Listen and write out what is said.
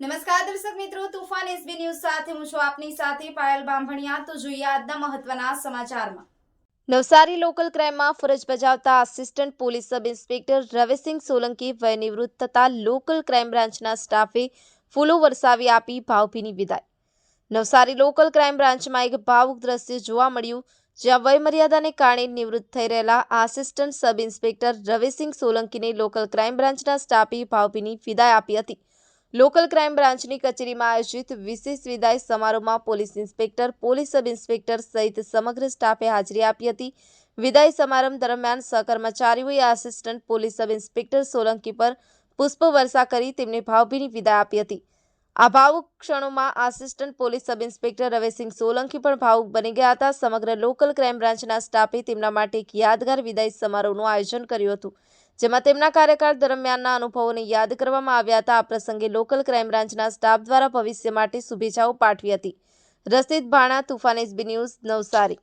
નમસ્કાર દર્શક મિત્રો, તુફાન એસબી ન્યૂઝ સાથે હું છું આપની સાથે પાયલ બાંભણિયા. તો જોઈએ આજના મહત્વના સમાચારમાં. નવસારી લોકલ ક્રાઇમમાં ફરજ બજાવતા assistant police sub inspector Ravisinh Solanki વય નિવૃત્ત થતા લોકલ ક્રાઇમ બ્રાન્ચના સ્ટાફે ફૂલો વરસાવી આપી ભાવભીની વિદાય. નવસારી લોકલ ક્રાઇમ બ્રાન્ચમાં એક ભાવુક દ્રશ્ય જોવા મળ્યું, જ્યાં વયમર્યાદાને કારણે નિવૃત્ત થઈ રહેલા આસિસ્ટન્ટ સબ ઇન્સ્પેક્ટર રવિસિંહ સોલંકીને લોકલ ક્રાઇમ બ્રાન્ચના સ્ટાફે ભાવભીની વિદાય આપી હતી. લોકલ ક્રાઇમ બ્રાન્ચની કચેરીમાં આયોજિત વિશેષ વિદાય સમારોહમાં police inspector, police sub inspector સહિત સમગ્ર સ્ટાફે હાજરી આપી હતી. વિદાય સમારંભ દરમિયાન સહકર્મચારીઓએ assistant police sub inspector Solanki પર પુષ્પવર્ષા કરી તેમને ભાવભીની વિદાય આપી હતી. આ ભાવુક ક્ષણોમાં assistant police sub inspector Ravisinh Solanki પણ ભાવુક બની ગયા હતા. સમગ્ર લોકલ ક્રાઇમ બ્રાન્ચના સ્ટાફે તેમના માટે એક યાદગાર વિદાય સમારોહનું આયોજન કર્યું હતું. જેમાં તેમના કાર્યકાળ દરમિયાનના અનુભવોને યાદ કરવામાં આવ્યા હતા. આ પ્રસંગે લોકલ ક્રાઇમ બ્રાન્ચના સ્ટાફ દ્વારા ભવિષ્ય માટે શુભેચ્છાઓ પાઠવી હતી. Rashid Bhana Tufan SB news, Navsari.